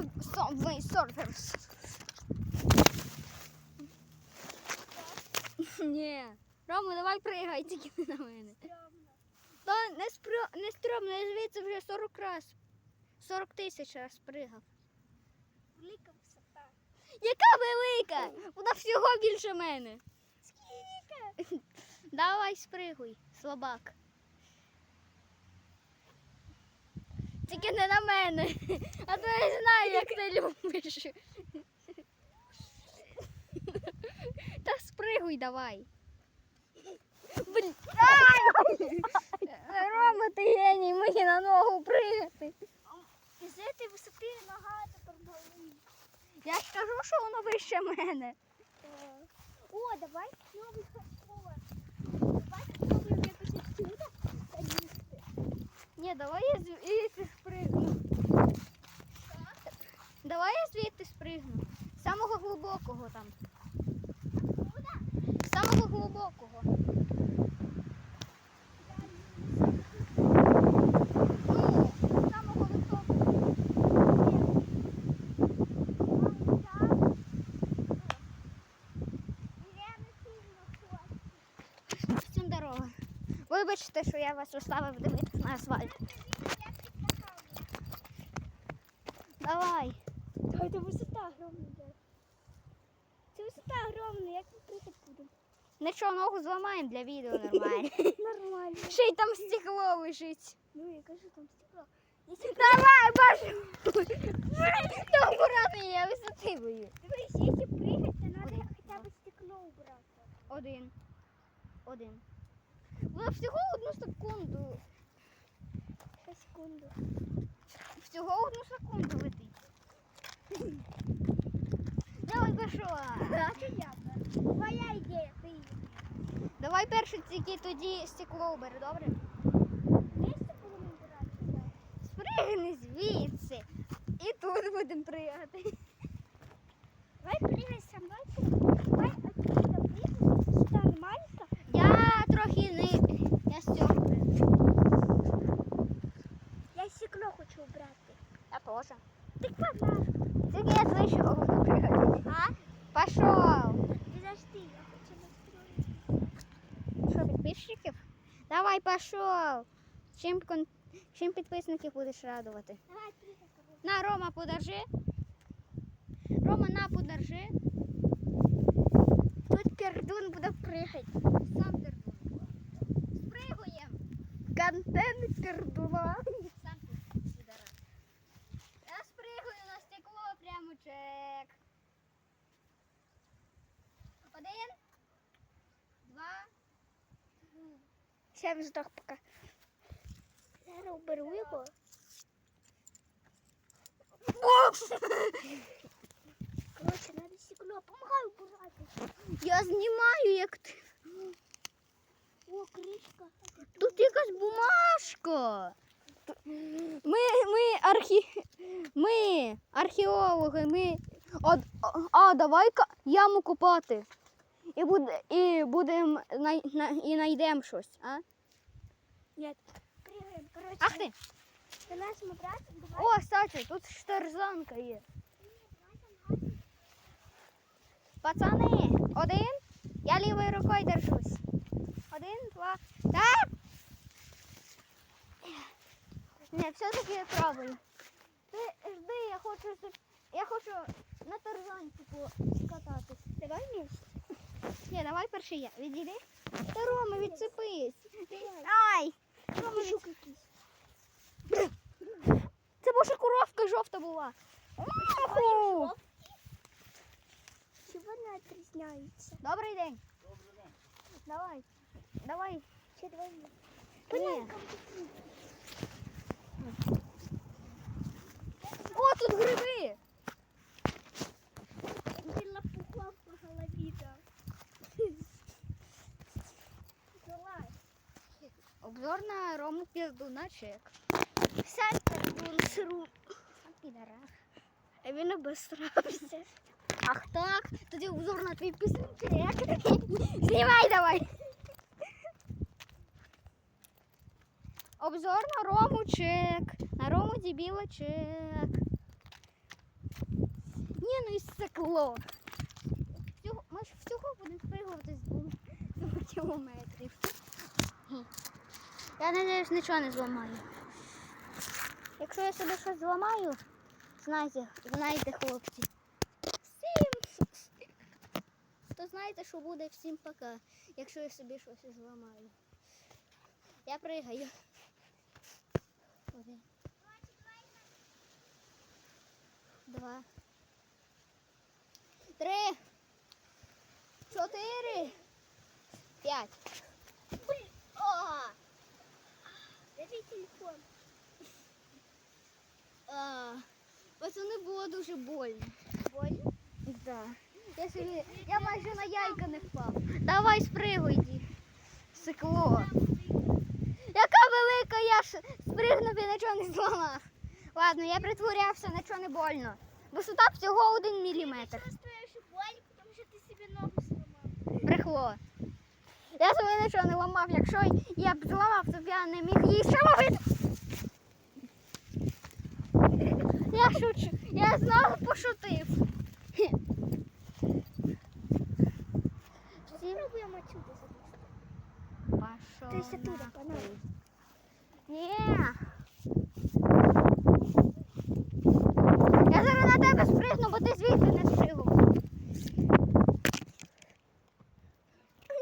Subway Surfers. Ні. Рома, давай пригай тільки не на мене. Та не, спро... не стрьомно, я звідси вже 40 раз. 40 тисяч раз пригав. Велика висота. Яка велика! Вона всього більше мене. Скільки? Давай спригуй, слабак. Тільки не на мене. А то я знаю, як ти любиш. Та спригуй давай. Блін. Рома, ти геній, мені на ногу пригати. І з цієї висоти нога тепер болить. Я ж кажу, що воно вище мене. О, давай новий хардкор. Давай спробуємо якось залізти. Ні, давай я звідти спригну. Давай я звідти спригну. Самого глибокого там. З самого глибокого. Вибачте, що я вас оставив дивитися на асфальт. Давай. Ой, це висота огромна. Це висота огромна, як ми прыгати будемо? Нічого, ногу зламаємо для відео нормально. Нормально. Ще й там стекло лежить. Ну, я кажу, там стекло. Давай, бачу. Та акуратно, я висоти бою. Дивись, якщо прыгати, то треба хоча б стекло убрати. Один. Один. Ви всього одну секунду. Секунду. Всього одну секунду летить. Давай пішла. Твоя ідея, ти. Давай перше тільки тоді стекло убери, добре? Спригни звідси. І тут будемо пригати. Давай прыгай со мной. Давай отсюда прыгай. Сюда нормально. Я трохи не. Я з цього пригну. Я хочу убрати. Я теж. Так погнали. Тільки я з вищого буду пригати. А? Пішов. Подожди, я хочу настроить. Що, підписчиків? Давай пішов. Чим, кон... Чим підписників будеш радувати? Давай. На, Рома, подержи. Рома, на, подержи. Тут пердун буде пригати. Сам пердун. Спригуємо. Контент пердуна. Сам ти, підара. Я спригую на стекло прямо чек. Один. Два. Все, вздох пока. Зараз уберу його. Короче, надо стекло. Помагай убирати. Я знімаю, як ти. О, кришка. Тут якась бумажка. Ми, ми, архі... ми археологи, ми. А, а давай-ка яму копати. І буде, і будемо на, і знайдемо щось, а? Нет. Прыгаем. Короче, Ах ти! до нас мы. О, кстати, тут штарзанка є. Пацани, один. Я лівою рукою держусь. Один, два. Так! Не, все-таки я правильно. Ти жди, я хочу я хочу на тарзанці покататись. Давай вместе. Ні, давай перший я. Відійди. Та Рома, відцепись. Ай! Рома, якийсь. Це може коровка жовта була. Уху! Чего она отрезняется? Добрий день. Давай. Давай. Давай вместе. Ні. Блин, как такие. О, тут гриби. Ты лопухом по голове дал. Давай. Обзор на Рому Піздуна чек. Сядь, пердун, сру. Підарах. А він обосрався. Ах так, тоді обзор на твій пісень чек. Знімай давай. Обзор на Рому чек. На Рому дебіла чек. Ні, ну і стекло. Ми ж всього будемо спригувати з двох кілометрів. Я надіюсь, нічого не зламаю. Якщо я собі щось зламаю, знайте, знаєте, хлопці. Всім, то знаєте, що буде всім пока, якщо я собі щось зламаю. Я пригаю. Один. Два. Три. Чотири. П'ять. Блін. О! Держи телефон. А, пацани було дуже больно. Больно? Да. Я собі, я майже на яйка не впав. Давай спригуй, йди. Сикло. Яка велика, я ж спригнув і нічого не зламав. Ладно, я притворявся, нічого не больно. Висота всього один міліметр. Чувствую, що боль, тому що ти собі ногу сломав. Брехло. Я собі нічого не ламав. Якщо я б зламав, то б я не міг її ще ловити. Я шучу. Я знову пошутив. Отсюда залізти. пошов. То есть оттуда, по-новому. Ні. Я зараз на тебе спригну, бо ти звідти не спригнув.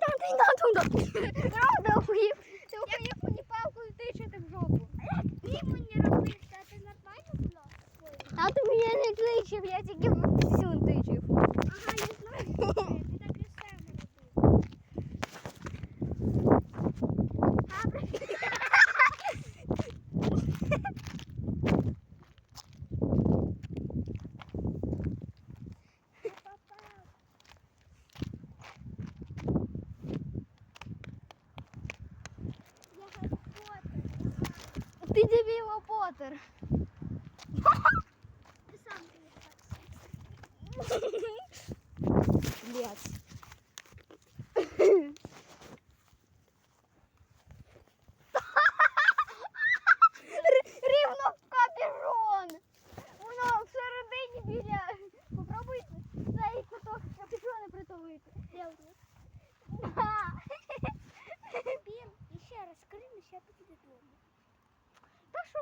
Та ти на туди. Правда, охуїв. Ти охуїв мені палкою тичити в жопу. Ти мені робив, а ти нормально було? А ти мене не тичив, я тільки всю тичив. Ага, я знаю. Ти так і само робив. Я попав. Я Гаррі Поттер. Ти дебіла Поттер. Ти сам приїхався.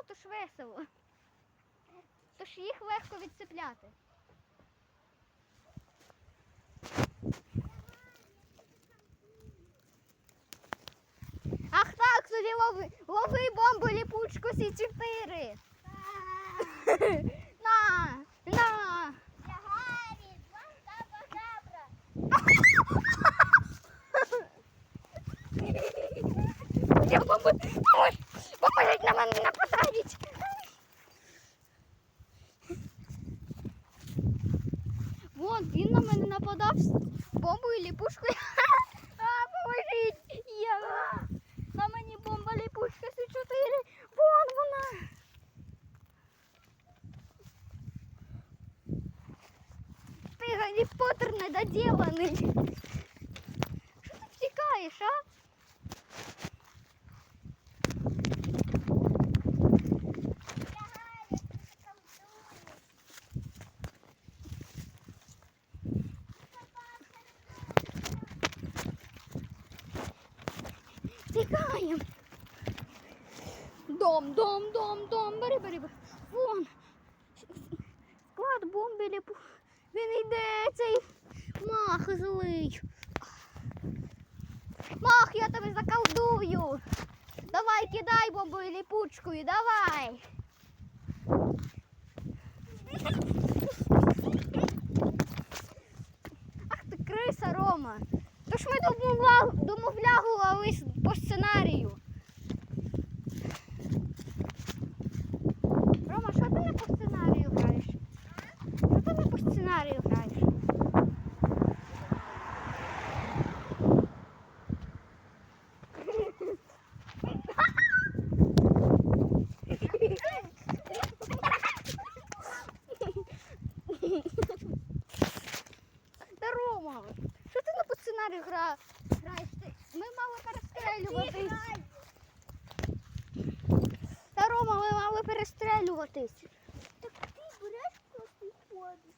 То ж весело. То ж їх легко відцепляти. Ах так, тоді лови, лови бомбу ліпучку сі 4 На, на. Я Гаррі, Помощь, поможіть на мене нападають. Вон, він на мене нападав з бомбою ліпушкою. А, поможіть! Я... На мені бомба ліпушка С4. Вон вона. Ти Гаррі Поттер недоділений. Що ти втікаєш, а? Ліпу. Він йде цей мах злий. Мах, я тебе заколдую. Давай, кидай бомбою ліпучкою, давай. Ах ти криса, Рома. Тож ми домовля... домовлягувались по сценарію. Грай, ти. Ми мали перестрелюватись. Та ми мали перестрелюватись. Так ти береш просто ходиш.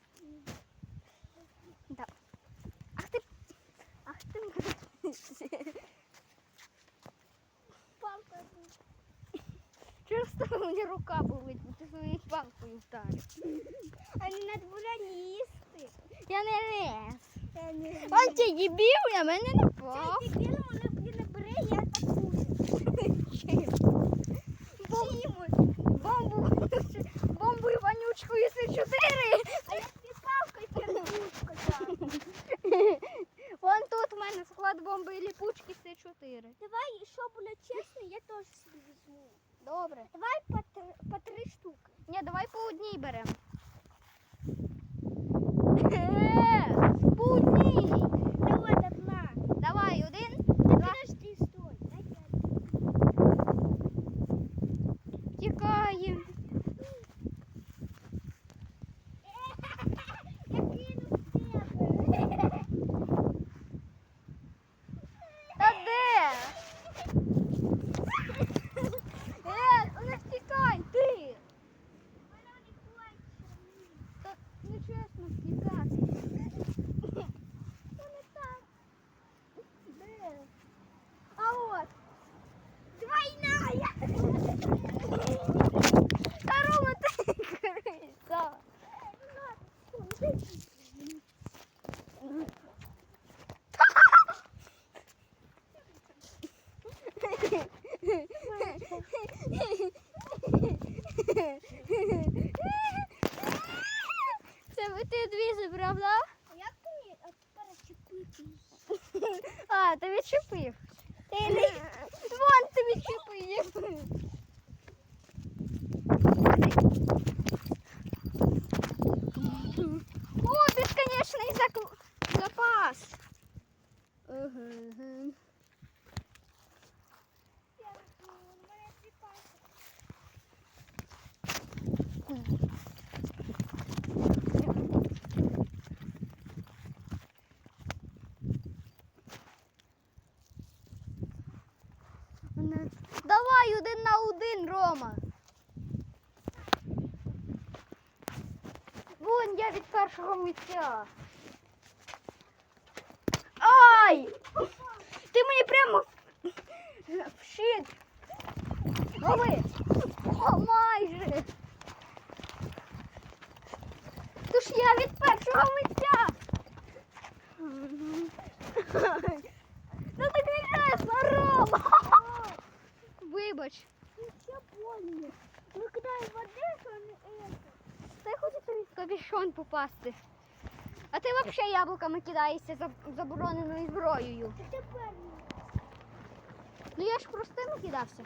Ах ти. Ах ти мене. Палка мені рука болить, бо ти своєю палкою вдарив. А не треба їсти. Я не лез. Он ті дебіл, на мене напав. Цей дебіл мене не бере, я атакую. Бом- Бомбу, бомбою вонючкою С4. А я палкою перебучку. Вон тут в мене склад бомби і ліпучки С4. Давай, щоб було чесно, я теж собі візьму. Добре. Давай по, три- по три штуки. Ні, давай по одній беремо. Я від першого митця. Ай! Ти мені прямо в щит. Лови! О, майже. Тож я від першого митця. Ну так не чесно, Рома. Вибач. Ну все больно. Ну когда я воды, то не это. Та я хочу тобі в капюшон попасти. А ти взагалі яблуками кидаєшся за забороненою зброєю. Ну я ж простими кидався.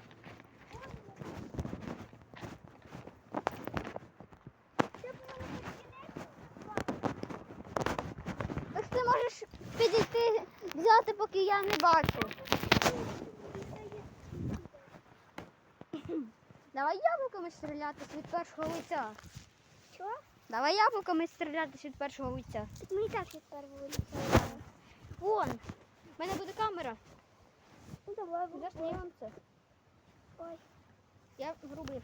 Так ти можеш підійти, взяти, поки я не бачу. Давай яблуками стрілятись від першого лиця. Що? Давай яблуками стрілятись від першого лиця. Ми і так від першого лиця. Вон, в мене буде камера. Ну давай, це. Ой. Я врубив.